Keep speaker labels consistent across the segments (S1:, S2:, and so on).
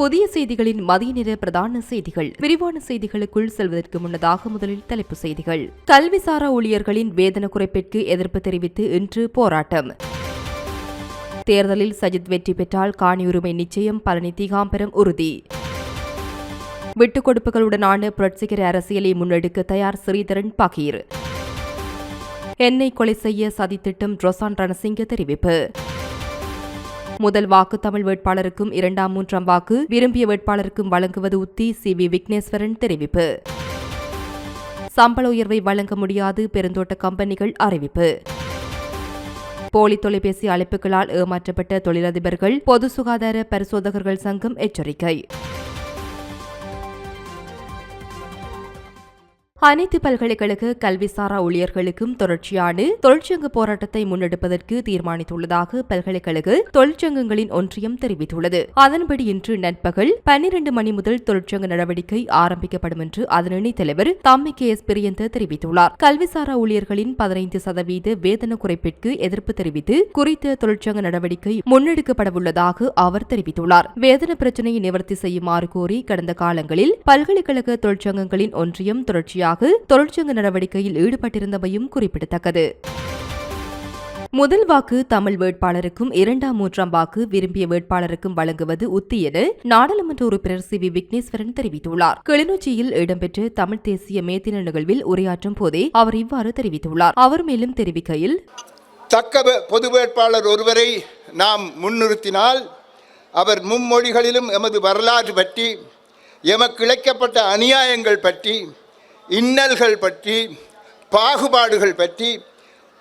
S1: புதிய செய்திகளின் மதிய நேர பிரதான செய்திகள். விரிவான செய்திகளுக்குள் செல்வதற்கு முன்னதாக முதலில் தலைப்பு செய்திகள். கல்விசாரா ஊழியர்களின் வேதன குறைப்பிற்கு எதிர்ப்பு தெரிவித்து இன்று போராட்டம். தேர்தலில் சஜித் வெற்றி பெற்றால் காணி உரிமை நிச்சயம் பழனி தீகாம்பரம் உறுதி. விட்டுக் கொடுப்புகளுடனான புரட்சிகர அரசியலை முன்னெடுக்க தயார் ஸ்ரீதரன் பகீர். என்னை கொலை செய்ய சதித்திட்டம் ரொசான் ரணசிங்க தெரிவிப்பு. முதல் வாக்கு தமிழ் வேட்பாளருக்கும் இரண்டாம் மூன்றாம் வாக்கு விரும்பிய வேட்பாளருக்கும் வழங்குவது உத்தி சி வி விக்னேஸ்வரன் தெரிவிப்பு. சம்பள உயர்வை வழங்க முடியாது பெருந்தோட்ட கம்பெனிகள் அறிவிப்பு. போலி தொலைபேசி அழைப்புகளால் ஏமாற்றப்பட்ட தொழிலதிபர்கள் பொது சுகாதார பரிசோதகர்கள் சங்கம் எச்சரிக்கை. அனைத்து பல்கலைக்கழக கல்விசாரா ஊழியர்களுக்கும் தொடர்ச்சியான தொழிற்சங்க போராட்டத்தை முன்னெடுப்பதற்கு தீர்மானித்துள்ளதாக பல்கலைக்கழக தொழிற்சங்கங்களின் ஒன்றியம் தெரிவித்துள்ளது. அதன்படி இன்று நண்பகல் பன்னிரண்டு மணி முதல் தொழிற்சங்க நடவடிக்கை ஆரம்பிக்கப்படும் என்று அதன் தலைவர் தம்மி கே எஸ் பிரியந்த தெரிவித்துள்ளார். கல்விசாரா ஊழியர்களின் பதினைந்து சதவீத வேதன குறைப்பிற்கு எதிர்ப்பு தெரிவித்து குறித்த தொழிற்சங்க நடவடிக்கை முன்னெடுக்கப்படவுள்ளதாக அவர் தெரிவித்துள்ளார். வேதன பிரச்சினையை நிவர்த்தி செய்யுமாறு கோரி கடந்த காலங்களில் பல்கலைக்கழக தொழிற்சங்கங்களின் ஒன்றியம் தொடர்ச்சியாக தொழிற்சங்க நடவடிக்கையில் ஈடுபட்டிருந்தமையும் குறிப்பிடத்தக்கது. முதல் வாக்கு தமிழ் வேட்பாளருக்கும் இரண்டாம் மூன்றாம் வாக்கு விரும்பிய வேட்பாளருக்கும் வழங்குவது உத்தி என நாடாளுமன்ற உறுப்பினர் சி வி விக்னேஸ்வரன் தெரிவித்துள்ளார். கிளிநொச்சியில் இடம்பெற்ற தமிழ் தேசிய மேத்தின நிகழ்வில் உரையாற்றும் போதே அவர் இவ்வாறு தெரிவித்துள்ளார். அவர் மேலும் தெரிவிக்கையில்
S2: தக்க பொது வேட்பாளர் ஒருவரை நாம் முன்னிறுத்தினால் அவர் மும்மொழிகளிலும் எமது வரலாறு பற்றி எமக்கு இழைக்கப்பட்ட அநியாயங்கள் பற்றி இன்னல்கள் பற்றி பாகுபாடுகள் பற்றி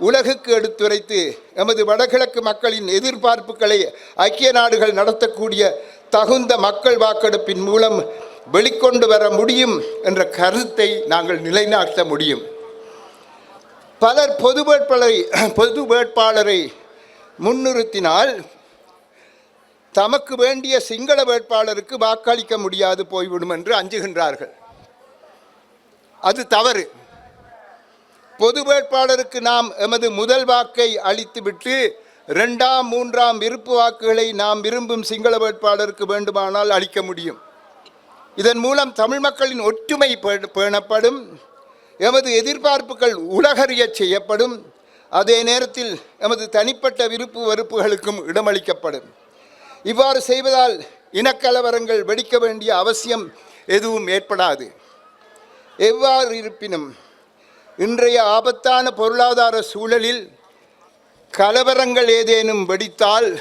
S2: உலகுக்கு எடுத்துரைத்து எமது வடகிழக்கு மக்களின் எதிர்பார்ப்புகளை ஐக்கிய நாடுகள் நடத்தக்கூடிய தகுந்த மக்கள் வாக்கெடுப்பின் மூலம் வெளிக்கொண்டு வர முடியும் என்ற கருத்தை நாங்கள் நிலைநாட்ட முடியும். பலர் பொது வேட்பாளரை பொது வேட்பாளரை முன்னிறுத்தினால் தமக்கு வேண்டிய சிங்கள வேட்பாளருக்கு வாக்களிக்க முடியாது போய்விடும் என்று அஞ்சுகின்றார்கள். அது தவறு. பொது வேட்பாளருக்கு நாம் எமது முதல் வாக்கை அளித்துவிட்டு ரெண்டாம் மூன்றாம் விருப்பு வாக்குகளை நாம் விரும்பும் சிங்கள வேட்பாளருக்கு வேண்டுமானால் அளிக்க முடியும். இதன் மூலம் தமிழ் மக்களின் ஒற்றுமை பேணப்படும். எமது எதிர்பார்ப்புகள் உலகறியச் செய்யப்படும். அதே நேரத்தில் எமது தனிப்பட்ட விருப்பு வெறுப்புகளுக்கும் இடமளிக்கப்படும். இவ்வாறு செய்வதால் இனக்கலவரங்கள் வெடிக்க வேண்டிய அவசியம் எதுவும் ஏற்படாது. எவ்வாறு இருப்பினும் இன்றைய ஆபத்தான பொருளாதார சூழலில் கலவரங்கள் ஏதேனும் வெடித்தால்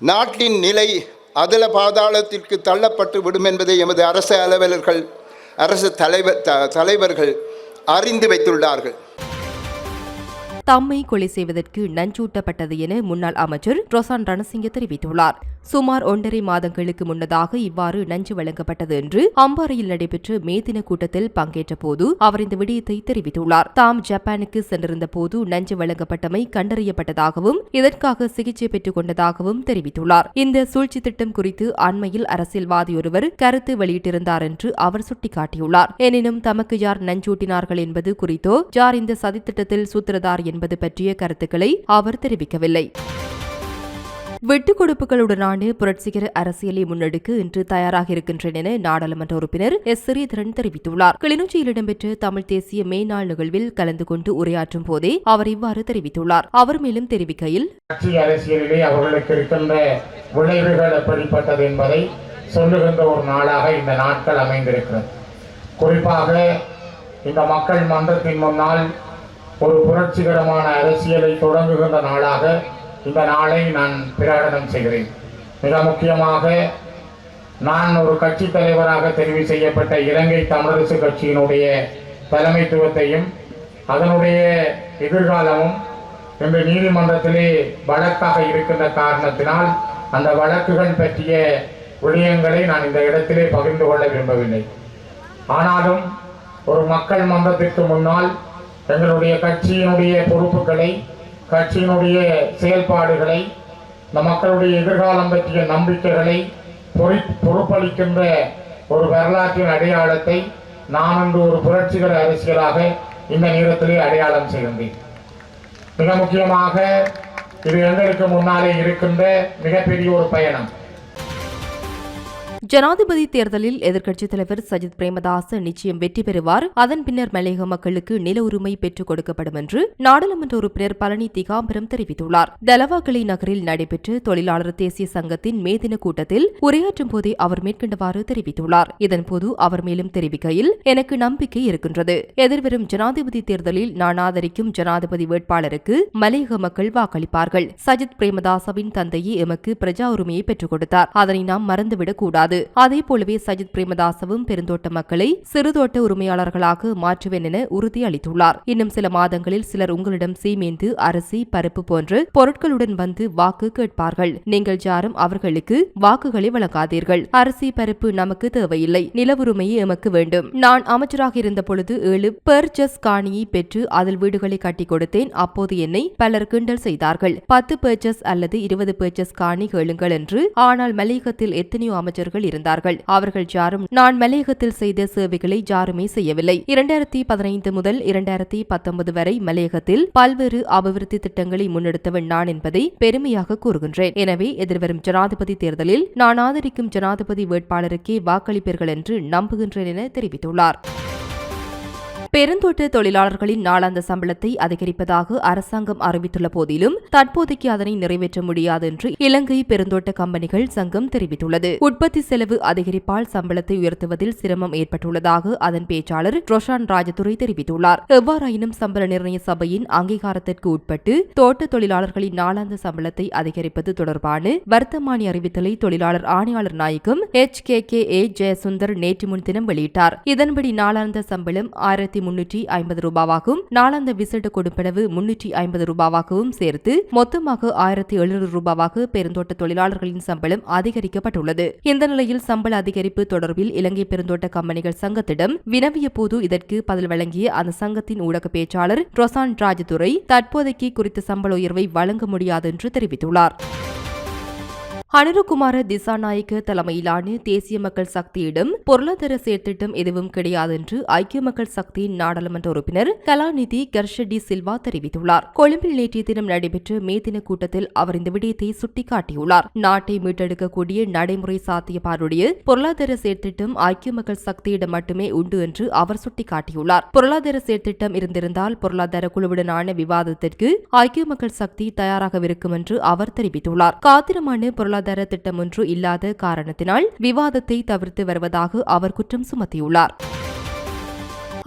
S2: நாட்டின் நிலை அதல பாதாளத்திற்கு தள்ளப்பட்டு விடும் என்பதை எமது அரசு அலுவலர்கள் அரசு தலைவர் த- தலைவர்கள் அறிந்து வைத்துள்ளார்கள்.
S1: தம்மை கொலை செய்வதற்கு நஞ்சூட்டப்பட்டது என முன்னாள் அமைச்சர் ரொசான் ரணசிங்க தெரிவித்துள்ளார். சுமார் ஒன்றரை மாதங்களுக்கு முன்னதாக இவ்வாறு நஞ்சு வழங்கப்பட்டது என்று அம்பாறையில் நடைபெற்ற மே தின கூட்டத்தில் பங்கேற்ற போது அவர் இந்த விடயத்தை தெரிவித்துள்ளார். தாம் ஜப்பானுக்கு சென்றிருந்த போது நஞ்சு வழங்கப்பட்டமை கண்டறியப்பட்டதாகவும் இதற்காக சிகிச்சை பெற்றுக் கொண்டதாகவும் தெரிவித்துள்ளார். இந்த சூழ்ச்சி திட்டம் குறித்து அண்மையில் அரசியல்வாதி ஒருவர் கருத்து வெளியிட்டிருந்தார் என்று அவர் சுட்டிக்காட்டியுள்ளார். எனினும் தமக்கு யார் நஞ்சூட்டினார்கள் என்பது குறித்தோ யார் இந்த சதித்திட்டத்தில் சூத்திரதார் என்பது பற்றிய கருத்துக்களை அவர் தெரிவிக்கவில்லை. வெட்டுக் கொடுப்புகளுடனான புரட்சிகர அரசியலை முன்னெடுக்க இன்று தயாராக இருக்கின்றன என நாடாளுமன்ற உறுப்பினர் எஸ். ஸ்ரீதரன் தெரிவித்துள்ளார். கிளிநொச்சியில் இடம்பெற்ற தமிழ் தேசிய மே நாள் நிகழ்வில் கலந்து கொண்டு உரையாற்றும் போதே அவர் இவ்வாறு தெரிவித்துள்ளார். அவர் மேலும் தெரிவிக்கையில்
S3: அரசியலிலே அவர்களுக்கு இருக்கின்ற விளைவுகள் எப்படிப்பட்டது என்பதை சொல்லுகின்ற ஒரு நாளாக இந்த நாட்கள் அமைந்திருக்கிறது. குறிப்பாக இந்த மக்கள் மன்றத்தின் முன்னால் ஒரு புரட்சிகரமான அரசியலை தொடங்குகின்ற நாளாக இந்த நாளை நான் பிரகடனம் செய்கிறேன். மிக முக்கியமாக நான் ஒரு கட்சி தலைவராக தெரிவு செய்யப்பட்ட இலங்கை தமிழரசு கட்சியினுடைய தலைமைத்துவத்தையும் அதனுடைய எதிர்காலமும் இன்று நீதிமன்றத்திலே வழக்காக இருக்கின்ற காரணத்தினால் அந்த வழக்குகள் பற்றிய விடயங்களை நான் இந்த இடத்திலே பகிர்ந்து கொள்ள விரும்பவில்லை. ஆனாலும் ஒரு மக்கள் மன்றத்திற்கு முன்னால் எங்களுடைய கட்சியினுடைய பொறுப்புகளை கட்சியினுடைய செயல்பாடுகளை இந்த மக்களுடைய எதிர்காலம் பற்றிய நம்பிக்கைகளை பொறி- பொறுப்பளிக்கின்ற ஒரு வரலாற்றின் அடையாளத்தை நான் இன்று ஒரு புரட்சிகர அரசியலாக இந்த நேரத்திலே அடையாளம் செய்கின்றேன். மிக முக்கியமாக இது எங்களுக்கு முன்னாலே இருக்கின்ற மிகப்பெரிய ஒரு பயணம்.
S1: ஜனாதிபதி தேர்தலில் எதிர்க்கட்சித் தலைவர் சஜித் பிரேமதாச நிச்சயம் வெற்றி பெறுவார். அதன் பின்னர் மலையக மக்களுக்கு நில உரிமை பெற்றுக் கொடுக்கப்படும் என்று நாடாளுமன்ற உறுப்பினர் பழனி திகாம்பரம் தெரிவித்துள்ளார். தலவாகலை நகரில் நடைபெற்ற தொழிலாளர் தேசிய சங்கத்தின் மே தின கூட்டத்தில் உரையாற்றும் போதே அவர் மேற்கண்டவாறு தெரிவித்துள்ளார். இதன்போது அவர் மேலும் தெரிவிக்கையில் எனக்கு நம்பிக்கை இருக்கின்றது. எதிர்வரும் ஜனாதிபதி தேர்தலில் நான் ஆதரிக்கும் ஜனாதிபதி வேட்பாளருக்கு மலையக மக்கள் வாக்களிப்பார்கள். சஜித் பிரேமதாசவின் தந்தையே எமக்கு பிரஜா உரிமையை பெற்றுக் கொடுத்தார். அதனை நாம் மறந்துவிடக் கூடாது. அதே போலவே சஜித் பிரேமதாசவும் பெருந்தோட்ட மக்களை சிறுதோட்ட உரிமையாளர்களாக மாற்றுவேன் என உறுதி அளித்துள்ளார். இன்னும் சில மாதங்களில் சிலர் உங்களிடம் சீமேந்து அரிசி பருப்பு போன்ற பொருட்களுடன் வந்து வாக்கு கேட்பார்கள். நீங்கள் யாரும் அவர்களுக்கு வாக்குகளை வழங்காதீர்கள். அரிசி பருப்பு நமக்கு தேவையில்லை. நிலவுரிமையே எமக்கு வேண்டும். நான் அமைச்சராக இருந்த பொழுது ஏழு பர்ச்சஸ் காணியை பெற்று அதில் வீடுகளை கட்டி கொடுத்தேன். அப்போது என்னை பலர் கிண்டல் செய்தார்கள். பத்து பேர்ச்சஸ் அல்லது இருபது பேர்ச்சஸ் காணி கேளுங்கள் என்று. ஆனால் மலையகத்தில் எத்தனையோ அமைச்சர்கள் இருந்தார்கள். அவர்கள் யாரும் நான் மலையகத்தில் செய்த சேவைகளை யாருமே செய்யவில்லை. இரண்டாயிரத்தி பதினைந்து முதல் இரண்டாயிரத்தி பத்தொன்பது வரை மலையகத்தில் பல்வேறு அபிவிருத்தி திட்டங்களை முன்னெடுத்தவன் நான் என்பதை பெருமையாக கூறுகின்றேன். எனவே எதிர்வரும் ஜனாதிபதி தேர்தலில் நான் ஆதரிக்கும் ஜனாதிபதி வேட்பாளருக்கே வாக்களிப்பீர்கள் என்று நம்புகின்றேன் என தெரிவித்துள்ளார். பெருந்தோட்ட தொழிலாளர்களின் நாளாந்த சம்பளத்தை அதிகரிப்பதாக அரசாங்கம் அறிவித்துள்ள போதிலும் தற்போதைக்கு அதனை நிறைவேற்ற முடியாது என்று இலங்கை பெருந்தோட்ட கம்பெனிகள் சங்கம் தெரிவித்துள்ளது. உற்பத்தி செலவு அதிகரிப்பால் சம்பளத்தை உயர்த்துவதில் சிரமம் ஏற்பட்டுள்ளதாக அதன் பேச்சாளர் ரோஷான் ராஜதுரை தெரிவித்துள்ளார். எவ்வாறாயினும் சம்பள நிர்ணய சபையின் அங்கீகாரத்திற்கு உட்பட்டு தோட்ட தொழிலாளர்களின் நாளாந்த சம்பளத்தை அதிகரிப்பது தொடர்பான வர்த்தமானி அறிவித்தலை தொழிலாளர் ஆணையாளர் நாயகம் H K K A Jayasundar நேற்று முன்தினம் வெளியிட்டார். இதன்படி நாளாந்த சம்பளம் ஆயிரத்தி முன்னூற்றி ஐம்பது ரூபாவாகவும் நாளாந்த விசேட கொடுப்பனவு முன்னூற்றி ஐம்பது ரூபாவாகவும் சேர்த்து மொத்தமாக ஆயிரத்தி எழுநூறு ரூபாவாக பெருந்தோட்ட தொழிலாளர்களின் சம்பளம் அதிகரிக்கப்பட்டுள்ளது. இந்த நிலையில் சம்பள அதிகரிப்பு தொடர்பில் இலங்கை பெருந்தோட்ட கம்பெனிகள் சங்கத்திடம் வினவிய போது இதற்கு பதில் வழங்கிய அந்த சங்கத்தின் ஊடக பேச்சாளர் ரொசான் ராஜதுரை தற்போதைக்கு குறித்த சம்பள உயர்வை வழங்க முடியாது என்று தெரிவித்துள்ளார். அனுருகுமார திசாநாயக்க தலைமையிலான தேசிய மக்கள் சக்தியிடம் பொருளாதார செயற்திட்டம் எதுவும் கிடையாது என்று ஐக்கிய மக்கள் சக்தியின் நாடாளுமன்ற உறுப்பினர் கலாநிதி கர்ஷடி சில்வா தெரிவித்துள்ளார். கொழும்பில் நேற்றைய தினம் நடைபெற்ற மே தின கூட்டத்தில் அவர் இந்த விடயத்தை சுட்டிக்காட்டியுள்ளார். நாட்டை மீட்டெடுக்கக்கூடிய நடைமுறை சாத்தியப்பாருடைய பொருளாதார செயற்திட்டம் ஐக்கிய மக்கள் சக்தியிடம் மட்டுமே உண்டு என்று அவர் சுட்டிக்காட்டியுள்ளார். பொருளாதார செயற்திட்டம் இருந்திருந்தால் பொருளாதார குழுவுடனான விவாதத்திற்கு ஐக்கிய மக்கள் சக்தி தயாராகவிருக்கும் என்று அவர் தெரிவித்துள்ளார். காத்திரமான பொருளாதார பொருளாதார திட்டம் ஒன்று இல்லாத காரணத்தினால் விவாதத்தை தவிர்த்து வருவதாக அவர் குற்றம் சுமத்தியுள்ளார்.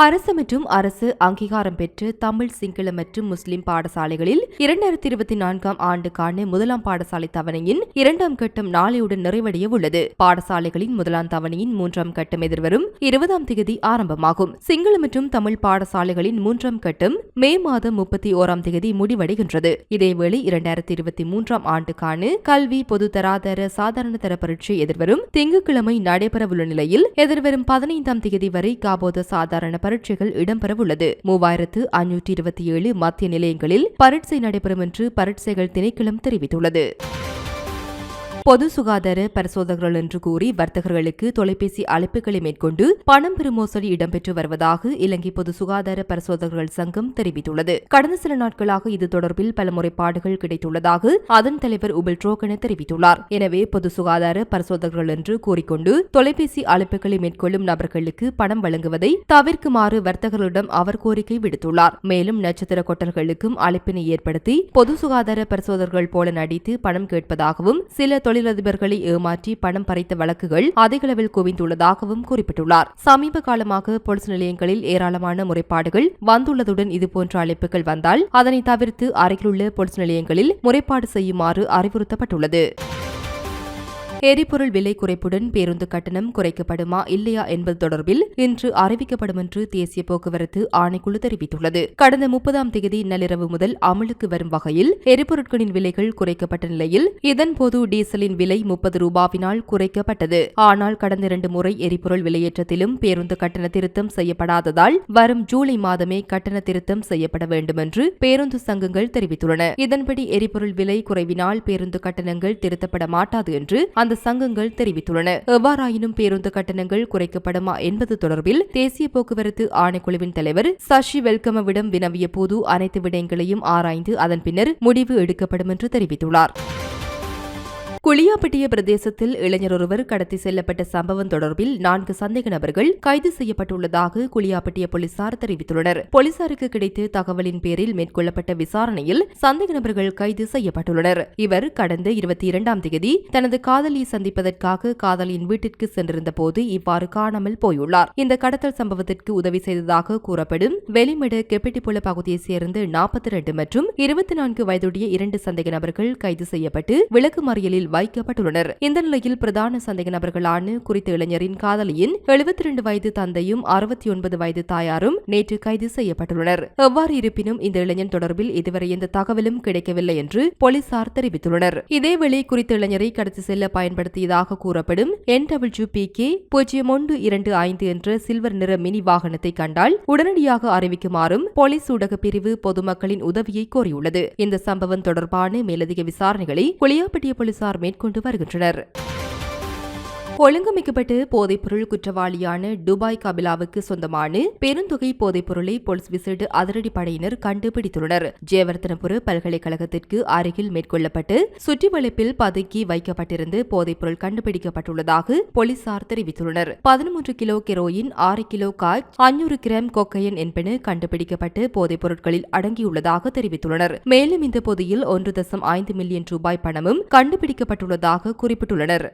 S1: அரசு மற்றும் அரசு அங்கீகாரம் பெற்று தமிழ் சிங்கள மற்றும் முஸ்லிம் பாடசாலைகளில் இரண்டாயிரத்தி இருபத்தி நான்காம் ஆண்டுக்கான முதலாம் பாடசாலை தவணையின் இரண்டாம் கட்டம் நாளையுடன் நிறைவடைய உள்ளது. பாடசாலைகளின் முதலாம் தவணையின் மூன்றாம் கட்டம் எதிர்வரும் இருபதாம் தேதி ஆரம்பமாகும். சிங்கள மற்றும் தமிழ் பாடசாலைகளின் மூன்றாம் கட்டம் மே மாதம் முப்பத்தி ஓராம் தேதி முடிவடைகின்றது. இதேவேளை இரண்டாயிரத்தி இருபத்தி மூன்றாம் ஆண்டுக்கான கல்வி பொது தராதர சாதாரண தர பரீட்சை எதிர்வரும் திங்கட்கிழமை நடைபெறவுள்ள நிலையில் எதிர்வரும் பதினைந்தாம் தேதி வரை காபோத சாதாரண பரீட்சைகள் இடம்பெறவுள்ளது. மூவாயிரத்து ஐநூற்றி இருபத்தி ஏழு மத்திய நிலையங்களில் பரீட்சை நடைபெறும் என்று பரீட்சைகள் திணைக்களம் தெரிவித்துள்ளது. பொது சுகாதார பரிசோதகர்கள் என்று கூறி வர்த்தகர்களுக்கு தொலைபேசி அழைப்புகளை மேற்கொண்டு பணம் பெறும் மோசடி இடம்பெற்று வருவதாக இலங்கை பொது சுகாதார பரிசோதகர்கள் சங்கம் தெரிவித்துள்ளது. கடந்த சில நாட்களாக இது தொடர்பில் பல முறைப்பாடுகள் கிடைத்துள்ளதாக அதன் தலைவர் உபில் ட்ரோகன தெரிவித்துள்ளார். எனவே பொது சுகாதார பரிசோதகர்கள் என்று கூறிக்கொண்டு தொலைபேசி அழைப்புகளை மேற்கொள்ளும் நபர்களுக்கு பணம் வழங்குவதை தவிர்க்குமாறு வர்த்தகர்களிடம் அவர் கோரிக்கை விடுத்துள்ளார். மேலும் நட்சத்திர கொட்டர்களுக்கும் அழைப்பினை ஏற்படுத்தி பொது சுகாதார பரிசோதகர்கள் போல நடித்து பணம் கேட்பதாகவும் சில தொலை தொழிலதிபர்களை ஏமாற்றி பணம் பறித்த வழக்குகள் அதிகளவில் குவிந்துள்ளதாகவும் குறிப்பிட்டுள்ளார். சமீப காலமாக பொலிஸ் நிலையங்களில் ஏராளமான முறைப்பாடுகள் வந்துள்ளதுடன் இதுபோன்ற அழைப்புகள் வந்தால் அதனை தவிர்த்து அருகிலுள்ள பொலிஸ் நிலையங்களில் முறைப்பாடு செய்யுமாறு அறிவுறுத்தப்பட்டுள்ளது. எரிபொருள் விலை குறைப்புடன் பேருந்து கட்டணம் குறைக்கப்படுமா இல்லையா என்பது தொடர்பில் இன்று அறிவிக்கப்படும் என்று தேசிய போக்குவரத்து ஆணைக்குழு தெரிவித்துள்ளது. கடந்த முப்பதாம் தேதி நள்ளிரவு முதல் அமலுக்கு வரும் வகையில் எரிபொருட்களின் விலைகள் குறைக்கப்பட்ட நிலையில் இதன்போது டீசலின் விலை முப்பது ரூபாவினால் குறைக்கப்பட்டது. ஆனால் கடந்த இரண்டு முறை எரிபொருள் விலையேற்றத்திலும் பேருந்து கட்டண திருத்தம் செய்யப்படாததால் வரும் ஜூலை மாதமே கட்டண திருத்தம் செய்யப்பட வேண்டும் என்று பேருந்து சங்கங்கள் தெரிவித்துள்ளன. இதன்படி எரிபொருள் விலை குறைவினால் பேருந்து கட்டணங்கள் திருத்தப்பட மாட்டாது என்று அந்த சங்கங்கள் தெரிவித்துள்ளன. எவ்வாறாயினும் பேருந்து கட்டணங்கள் குறைக்கப்படுமா என்பது தொடர்பில் தேசிய போக்குவரத்து ஆணைக்குழுவின் தலைவர் சசி வெல்கமவிடம் வினவிய போது அனைத்து விடயங்களையும் ஆராய்ந்து அதன் பின்னர் முடிவு எடுக்கப்படும் என்று தெரிவித்துள்ளார். குளியாப்பட்டிய பிரதேசத்தில் இளைஞர் ஒருவர் கடத்தி செல்லப்பட்ட சம்பவம் தொடர்பில் நான்கு சந்தேக நபர்கள் கைது செய்யப்பட்டுள்ளதாக குளியாப்பட்டிய போலீசார் தெரிவித்துள்ளனர். போலீசாருக்கு கிடைத்த தகவலின் பேரில் மேற்கொள்ளப்பட்ட விசாரணையில் சந்தேக நபர்கள் கைது செய்யப்பட்டுள்ளனர். இவர் கடந்த இருபத்தி இரண்டாம் தேதி தனது காதலியை சந்திப்பதற்காக காதலியின் வீட்டிற்கு சென்றிருந்த போது இவ்வாறு காணாமல் போயுள்ளார். இந்த கடத்தல் சம்பவத்திற்கு உதவி செய்ததாக கூறப்படும் வெளிமடு கெப்பிட்டிப்புல பகுதியைச் சேர்ந்த நாற்பத்தி இரண்டு மற்றும் இருபத்தி நான்கு வயதுடைய இரண்டு சந்தேக நபர்கள் கைது செய்யப்பட்டு விளக்குமறியலில் வைக்கப்பட்டுள்ளனர். இந்த நிலையில் பிரதான சந்தேக நபர்களான குறித்த இளைஞரின் காதலியின் எழுபத்தி இரண்டு வயது தந்தையும் அறுபத்தி ஒன்பது வயது தாயாரும் நேற்று கைது செய்யப்பட்டுள்ளனர். எவ்வாறு இருப்பினும் இந்த இளைஞன் தொடர்பில் இதுவரை எந்த தகவலும் கிடைக்கவில்லை என்று போலீசார் தெரிவித்துள்ளனர். இதேவேளை குறித்த இளைஞரை கடத்தி செல்ல பயன்படுத்தியதாக கூறப்படும் என் டபிள்யூ பி கே பூஜ்ஜியம் ஒன்று இரண்டு ஐந்து என்ற சில்வர் நிற மினி வாகனத்தை கண்டால் உடனடியாக அறிவிக்குமாறும் போலீஸ் ஊடக பிரிவு பொதுமக்களின் உதவியை கோரியுள்ளது. இந்த சம்பவம் தொடர்பான மேலதிக விசாரணைகளை குளியாப்பட்டிய போலீசார் மேற்கொண்டு வருகின்றனர். ஒழுங்கமைக்கப்பட்டு போதைப்பொருள் குற்றவாளியான துபாய் கபிலாவுக்கு சொந்தமான பெருந்தொகை போதைப்பொருளை போலீஸ் விசேட அதிரடி படையினர் கண்டுபிடித்துள்ளனர். ஜெயவர்த்தனபுர பல்கலைக்கழகத்திற்கு அருகில் மேற்கொள்ளப்பட்டு சுற்றி வளைப்பில் பதுக்கி வைக்கப்பட்டிருந்து போதைப்பொருள் கண்டுபிடிக்கப்பட்டுள்ளதாக போலீசார் தெரிவித்துள்ளனர். பதிமூன்று கிலோ கெரோயின் ஆறு கிலோ காய் அஞ்சூறு கிராம் கொக்கையன் என்பன கண்டுபிடிக்கப்பட்டு போதைப் பொருட்களில் அடங்கியுள்ளதாக தெரிவித்துள்ளனர். மேலும் இந்த பொதியில் ஒன்று தசம் ஐந்து மில்லியன் ரூபாய் பணமும் கண்டுபிடிக்கப்பட்டுள்ளதாக குறிப்பிட்டுள்ளனர்.